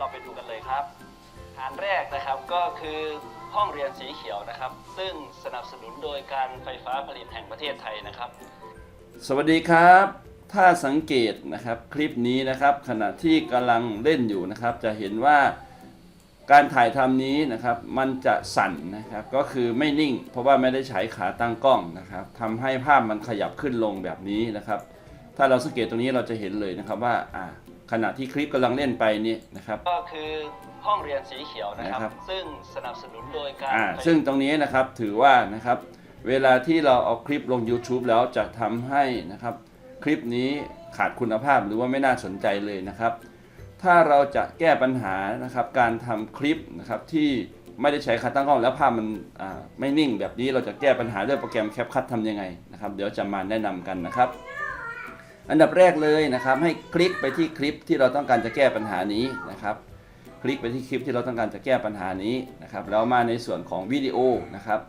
เราไปดูกันเลยครับฐานแรกนะครับก็คือห้องเรียนสีเขียวนะครับ ซึ่งสนับสนุนโดยการไฟฟ้าผลิตแห่งประเทศไทยนะครับ สวัสดีครับ ถ้าสังเกตนะครับคลิปนี้นะครับ ขณะที่กำลังเล่นอยู่นะครับ จะเห็นว่าการถ่ายทำนี้นะครับมันจะสั่นนะครับก็คือไม่นิ่ง เพราะว่าไม่ได้ใช้ขาตั้งกล้องนะครับทำให้ภาพมันขยับขึ้นลงแบบนี้นะครับ ถ้าเราสังเกตตรงนี้เราจะเห็นเลยนะครับว่า ขณะที่คลิปกำลังเล่นไปนี่นะครับ ก็คือห้องเรียนสีเขียวนะครับ นะครับ ซึ่งสนับสนุนโดยการอ่าไฟซึ่งตรงนี้นะครับถือว่านะครับเวลาที่เราเอาคลิปลง YouTube แล้วจะทำให้นะครับ คลิปนี้ขาดคุณภาพหรือว่าไม่น่าสนใจเลยนะครับ ถ้าเราจะแก้ปัญหานะครับการทำคลิปนะครับที่ไม่ได้ใช้ขาตั้งกล้องแล้วภาพมันอ่าไม่นิ่งแบบนี้เราจะแก้ปัญหาด้วยโปรแกรม CapCut ทำยังไงนะครับ เดี๋ยวจะมาแนะนำกันนะครับ อันดับแรกเลยนะครับ ให้คลิกไปที่คลิปที่เราต้องการจะแก้ปัญหานี้นะครับ คลิกไปที่คลิปที่เราต้องการจะแก้ปัญหานี้นะครับแล้วมาในส่วนของวิดีโอนะครับ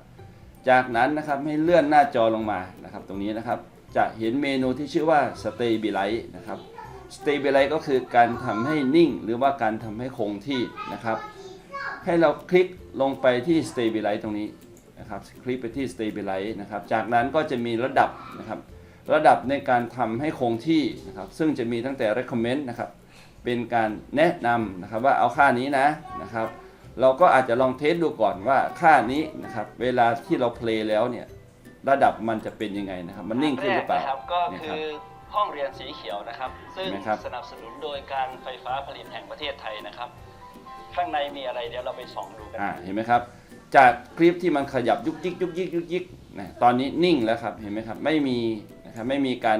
จากนั้นนะครับให้เลื่อนหน้าจอลงมานะครับ ตรงนี้นะครับจะเห็นเมนูที่ชื่อว่า Stabilize นะครับ Stabilize ก็คือการทำให้นิ่ง หรือว่าการทำให้คงที่นะครับ ให้เราคลิกลงไปที่ Stabilize ตรงนี้นะครับ คลิกไปที่ Stabilize นะครับ จากนั้นก็จะมีระดับนะครับ ระดับในการทำให้คงที่นะครับ ซึ่งจะมีตั้งแต่ recommend นะครับ เป็นการแนะนำนะครับว่าเอาค่านี้นะนะครับ เราก็อาจจะลองเทสดูก่อนว่าค่านี้นะครับ เวลาที่เราเพลย์แล้วเนี่ย ระดับมันจะเป็นยังไงนะครับ มันนิ่งขึ้นหรือเปล่าแกนะครับก็เนี่ยคืรับอห้องเรียนสีเขียวนะครับ ซึ่งเห็นไหมครับสนับสนุนโดยการไฟฟ้าผลิตแห่งประเทศไทยนะครับ ข้างในมีอะไรเดี๋ยวเราไปส่องดูกันอ่าเห็นไหมครับ จากคลิปที่มันขยับยุกยิกยุกยิกยุกยิกนะตอนนี้นิ่งแล้วครับเห็นไหมครับ ไม่มี นะครับไม่มีการ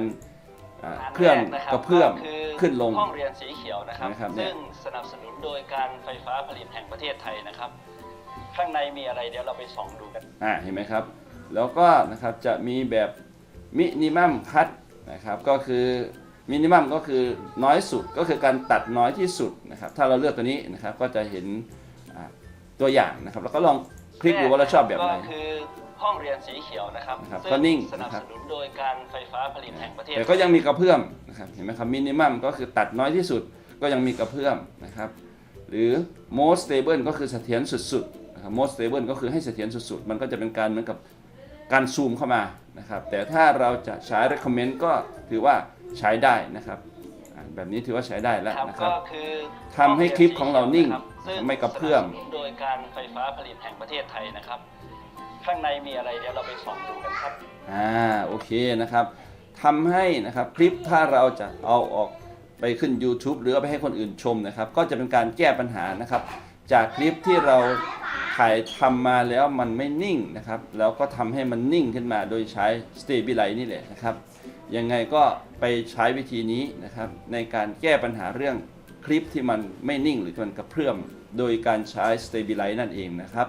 อ่าเครื่องนแนะกระเพื่อมก็คือขึ้นลงห้องเรียนสีเขียวนะครับนะครับเนี่ยซึ่งสนับสนุนโดยการไฟฟ้าผลิตแห่งประเทศไทยนะครับ ข้างในมีอะไรเดี๋ยวเราไปส่องดูกันอ่าเห็นไหมครับ แล้วก็นะครับจะมีแบบมินิมัมคัตนะครับก็คือมินิมัมก็คือน้อยสุดก็คือการตัดน้อยที่สุดนะครับ ถ้าเราเลือกตัวนี้นะครับก็จะเห็นอ่าตัวอย่างนะครับ แล้วก็ลองคลิกดูว่าเราชอบแบบไหนก็คือ ห้องเรียนสีเขียวนะครับนะครับซึ่ก็นิ่งสนับนะครับสนุนโดยการไฟฟ้าผลิตแห่งประเทศแต่ก็ยังมีกระเพื่อมนะครับเห็นไหมครับมินิมัมก็คือตัดน้อยที่สุดก็ยังมีกระเพื่อมนะครับหรือ most stable ก็คือเสถียรสุดๆนะครับ most stable ก็คือให้เสถียรสุดๆ มันก็จะเป็นการเหมือนกับการซูมเข้ามานะครับแต่ถ้าเราจะใช้ recommend ก็ถือว่าใช้ได้นะครับอ่าแบบนี้ถือว่าใช้ได้แล้วครับนะครับก็คือทำให้คลิปของเรานิ่งซึ่ไม่กระเพื่อมสนับสนุนโดยการไฟฟ้าผลิตแห่งประเทศไทยนะครับ ข้างในมีอะไรเดี๋ยวเราไปส่องดูกันครับ อ่าโอเคนะครับทำให้นะครับคลิปถ้าเราจะเอาออกไปขึ้น YouTube หรือเอาไปให้คนอื่นชมนะครับ ก็จะเป็นการแก้ปัญหานะครับ จากคลิปที่เราถ่ายทำมาแล้วมันไม่นิ่งนะครับ แล้วก็ทำให้มันนิ่งขึ้นมาโดยใช้ Stabilize นี่แหละนะครับ ยังไงก็ไปใช้วิธีนี้นะครับ ในการแก้ปัญหาเรื่องคลิปที่มันไม่นิ่งหรือมันกระเพื่อม โดยการใช้ Stabilize นั่นเองนะครับ